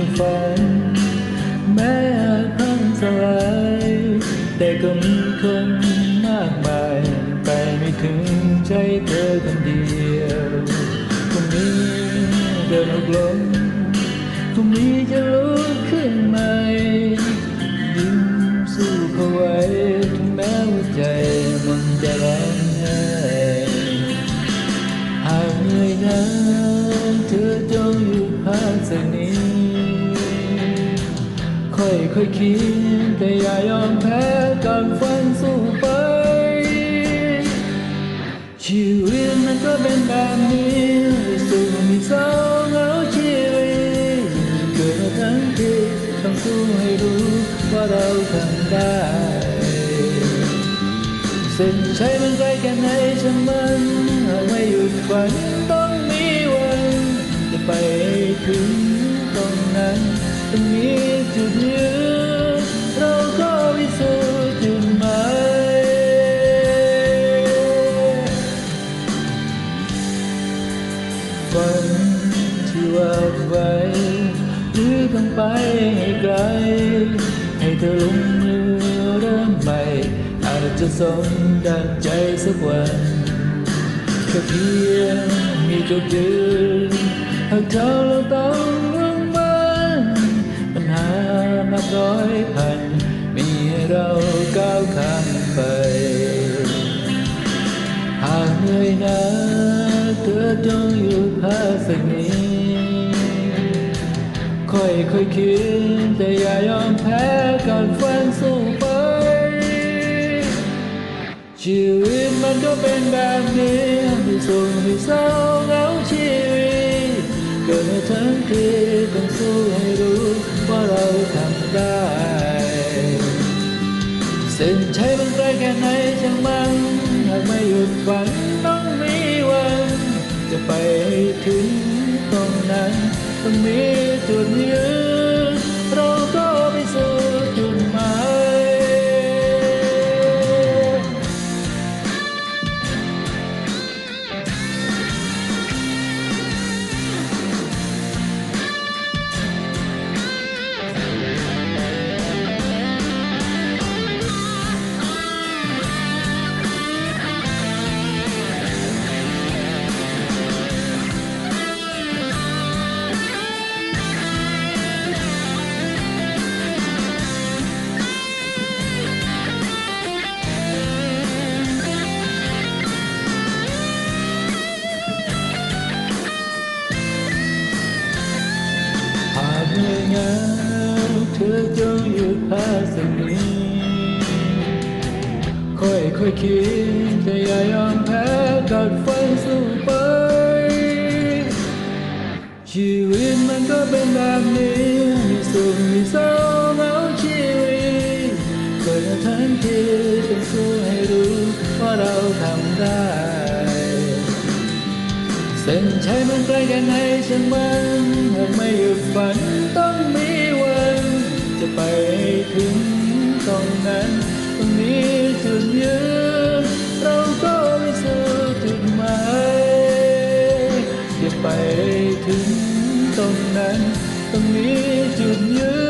เธอฝัน แม้อาจพังสลายแต่ก็มีคนมากมาย ไปไม่ถึงใจเธอคนเดียวพรุ่งนี้เดินออกลมพรุ่งนี้จะลุกขึ้นใหม่ยิ้มสู้เขาไว้ถึงแม้ว่าใจมันจะร้องไห้หากเหนื่อยนาวเธอจงอยู่พักสักนิด ค่อยค่อยคิดแต่อย่ายอมแพ้กับฝันสู้ไป ชีวิตมันก็เป็นแบบนี้สู้มีเศร้าเหงาชีวิตเกิดมาทั้งทีต้องสู้ให้รู้ว่าเราทำได้เส้นชัยมันไกลแค่ไหนช่างมันหากไม่หยุดฝันต้องมีวันจะไปถึงตรงนั้นต้องมี จุดยืนเราก็พิสูจน์จุดหมายฝันที่วาดไว้หรือต้องไปให้ไกล ให้เธอลงมือเริ่มใหม่ อาจจะสมดังใจสักวันแค่เพียงมีจุดยืนหากเธอเราต้อ สักนิดค่อยค่อยคิดแต่อย่ายอมแพ้กับฝันสู้ไป ชีวิตมันก็เป็นแบบนี้ที่สุขที่เศร้าเหงาชีวิตเกิดมาทั้งทีต้องสู้ให้รู้ว่าเราทำได้เส้นชัยมันไกลแค่ไหนช่างมันหากไม่หยุดฝันต้องมีวันจะไปให้ถึง นั้นต้องมีจุดยื หยุดพักสักนิดค่อยค่อยคิดแต่อย่ายอมแพ้กัดฟันสู้ไป ชีวิตมันก็เป็นแบบนี้ มีสุขมีเศร้าเหงาชีวิตเกิดมาทั้งทีต้องสู้ให้รู้ว่าเราทำได้เส้นชัยมันไกลแค่ไหนช่างมันหากไม่หยุดฝันต้องมีวัน จะไปถึงตรงนั้นตรงนี้จุดยืนเราก็ไม่เจอจุดหมายจะไปถึงตรงนั้นตรงนี้จุดยืน